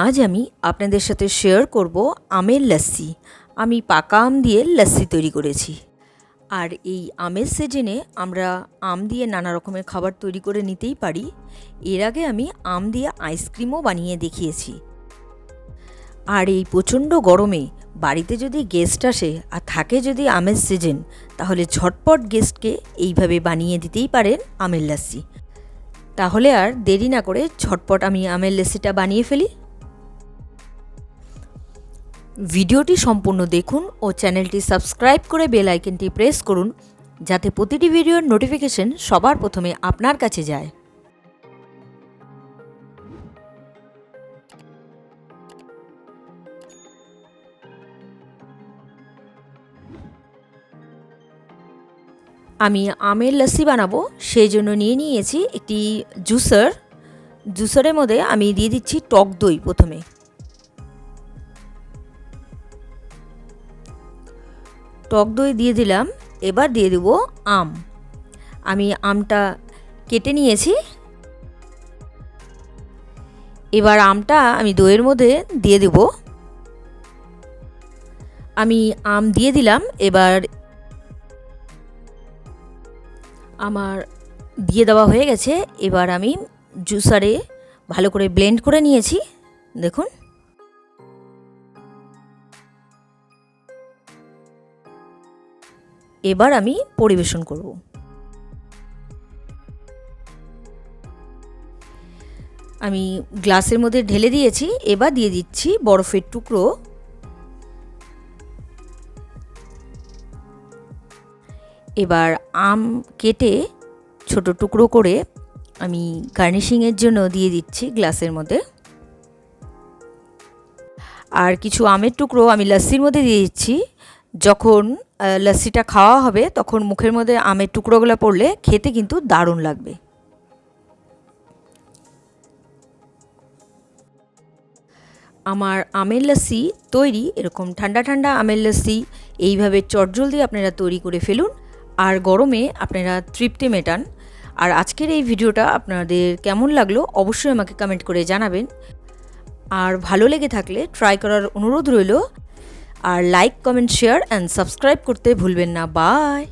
আজ আমি আপনাদের সাথে শেয়ার করব আমের লাস্সি আমি পাকা আম দিয়ে লাস্সি তৈরি করেছি। আর এই আমের সিজনে আমরা আম দিয়ে নানা রকমের খাবার তৈরি করে নিতেই পারি। এর আগে আমি আম দিয়ে আইসক্রিমও বানিয়ে দেখিয়েছি। আর এই প্রচণ্ড গরমে বাড়িতে যদি গেস্ট আসে আর থাকে যদি আমের সিজন তাহলে ঝটপট গেস্টকে এইভাবে বানিয়ে দিতেই পারেন আমের লাস্সি তাহলে আর দেরি না করে ঝটপট আমি আমের লাস্সিটা বানিয়ে ফেলি। ভিডিওটি সম্পূর্ণ দেখুন ও চ্যানেলটি সাবস্ক্রাইব করে বেল আইকনটি প্রেস করুন, যাতে প্রতিটি ভিডিওর নোটিফিকেশন সবার প্রথমে আপনার কাছে যায়। আমি আমের লস্যি বানাবো, সেই জন্য নিয়ে নিয়েছি একটি জুসার। জুসারের মধ্যে আমি দিয়ে দিচ্ছি টক দই প্রথমে। টক দই দিয়ে দিলাম, এবার দিয়ে দেব আম। আমি আমটা কেটে নিয়েছি। এবার আমটা আমি দইয়ের মধ্যে দিয়ে দেব। আমি আম দিয়ে দিলাম, এবার আমার দিয়ে দেওয়া হয়ে গেছে। এবার আমি জুসারে ভালো করে ব্লেন্ড করে নিয়েছি। দেখুন। এবার আমি পরিবেশন করব। আমি গ্লাসের মধ্যে ঢেলে দিয়েছি, এবার দিয়ে দিচ্ছি বরফের টুকরো। এবার আম কেটে ছোট টুকরো করে আমি গার্নিশিংয়ের জন্য দিয়ে দিচ্ছি গ্লাসের মধ্যে। আর কিছু আমের টুকরো আমি লস্যির মধ্যে দিয়ে দিচ্ছি। যখন লস্যিটা খাওয়া হবে, তখন মুখের মধ্যে আমের টুকরোগুলো পড়লে খেতে কিন্তু দারুণ লাগবে। আমার আমের লস্যি তৈরি, এরকম ঠান্ডা ঠান্ডা আমের লস্যি, এইভাবে চটজলদি আপনারা তৈরি করে ফেলুন, আর গরমে আপনারা তৃপ্তি মেটান। আর আজকের এই ভিডিওটা আপনাদের কেমন লাগল অবশ্যই আমাকে কমেন্ট করে জানাবেন। আর ভালো লেগে থাকলে ট্রাই করার অনুরোধ রইল আর like comment share and subscribe করতে ভুলবেন না। বাই